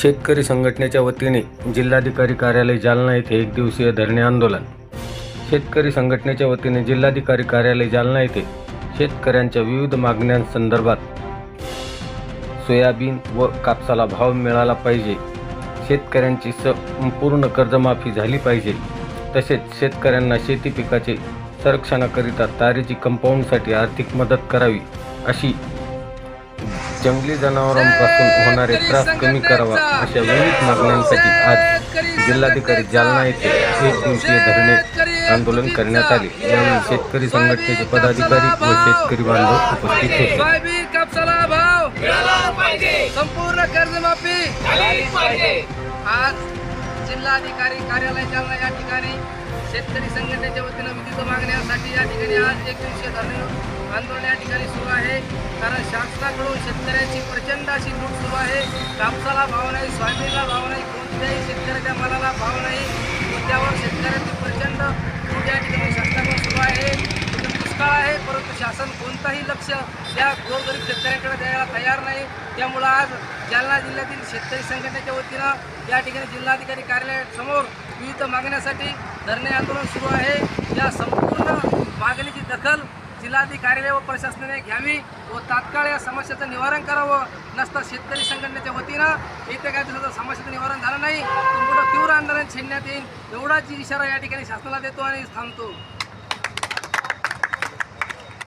शेतकरी संघटनेच्या वतीने जिल्हाधिकारी कार्यालय जालना येथे एक दिवसीय धरणे आंदोलन. शेतकरी संघटनेच्या वतीने जिल्हाधिकारी कार्यालय जालना येथे शेतकऱ्यांच्या विविध मागण्यांसंदर्भात सोयाबीन व कापसाला भाव मिळाला पाहिजे. शेतकऱ्यांची संपूर्ण कर्जमाफी झाली पाहिजे. तसेच शेतकऱ्यांना शेती पिकाचे संरक्षणाकरिता तारेची कंपाऊंडसाठी आर्थिक मदत करावी अशी जंगली जनावरांपासून होणारे त्रास कमी करावा अशा विविध मागण्यांसाठी आज जिल्हाधिकारी जालना येथे एक दिवसीय धरणे आंदोलन करण्यात आले. यावेळी शेतकरी संघटनेचे पदाधिकारी व शेतकरी बांधव उपस्थित होते. संपूर्ण कर्जमाफी. आज जिल्हाधिकारी कार्यालय जालना या ठिकाणी शेतकरी संघटनेच्या वतीनं विविध मागण्यांसाठी या ठिकाणी आज एक दिवसीय धरणे आंदोलन या ठिकाणी सुरू आहे. कारण शासनाकडून शेतकऱ्यांची प्रचंड अशी लूट सुरू आहे. कापसाला भाव नाही सोयाबीनला भाव नाही कोणत्याही शेतकऱ्याच्या मालाला भाव नाही. मुद्द्यावर त्यावर शेतकऱ्यांची प्रचंड लूट या ठिकाणी शासनाकडून सुरू आहे. दुष्काळ आहे. परंतु शासन कोणताही लक्ष या गोरगरीब शेतकऱ्यांकडे द्यायला तयार नाही. त्यामुळं आज जालना जिल्ह्यातील शेतकरी संघटनेच्या वतीनं या ठिकाणी जिल्हाधिकारी कार्यालयासमोर विविध मागण्यासाठी धरणे आंदोलन सुरू आहे. या संपूर्ण मागणीची दखल जिल्हाधिकारी व प्रशासनाने घ्यावी व तात्काळ या समस्येचं निवारण करावं. नसता शेतकरी संघटनेच्या वतीनं येत्या काही दिवसाचं समस्येचं निवारण झालं नाही तर मोठं तीव्र आंदोलन छेडण्यात येईल एवढाच इशारा या ठिकाणी शासनाला देतो आणि थांबतो.